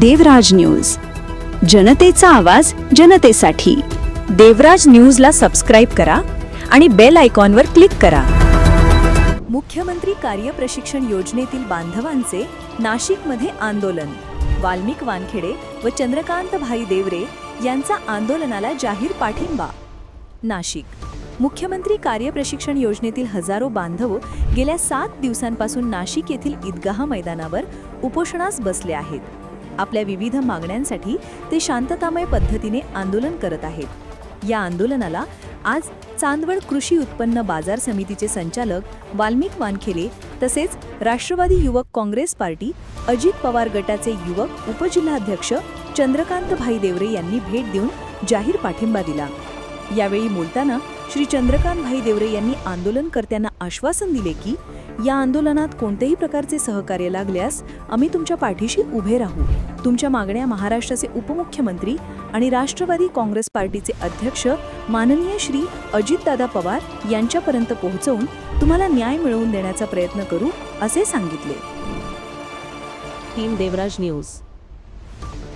देवराज news. जनतेचा आवाज जनतेसाठी. देवराज न्यूजला सबस्क्राईब करा आणि बेल आयकॉनवर क्लिक करा. मुख्यमंत्री कार्य प्रशिक्षण योजनेतील बांधवांचे नाशिकमध्ये आंदोलन. वाल्मिक वानखेडे व चंद्रकांत भाई देवरे यांचा आंदोलनाला जाहीर पाठिंबा. नाशिक. मुख्यमंत्री कार्य प्रशिक्षण योजनेतील हजारो बांधव गेल्या सात दिवसांपासून नाशिक येथील ईदगाह मैदानावर उपोषणास बसले आहेत. आपल्या विविध मागण्यांसाठी ते शांततामय पद्धतीने आंदोलन करत आहेत. या आंदोलनाला आज चांदवड कृषी उत्पन्न बाजार समितीचे संचालक वाल्मिक वानखेले तसेच राष्ट्रवादी युवक काँग्रेस पार्टी अजित पवार गटाचे युवक उपजिल्हाध्यक्ष चंद्रकांत भाई देवरे यांनी भेट देऊन जाहीर पाठिंबा दिला. यावेळी बोलताना श्री चंद्रकांत भाई देवरे यांनी आंदोलनकर्त्यांना आश्वासन दिले की या आंदोलनात कोणत्याही प्रकारचे सहकार्य लागल्यास आम्ही तुमच्या पाठीशी उभे राहू. तुमच्या मागण्या महाराष्ट्राचे उपमुख्यमंत्री आणि राष्ट्रवादी काँग्रेस पार्टीचे अध्यक्ष माननीय श्री अजितदादा पवार यांच्यापर्यंत पोहोचवून तुम्हाला न्याय मिळवून देण्याचा प्रयत्न करू असे सांगितले. Team Devraj news.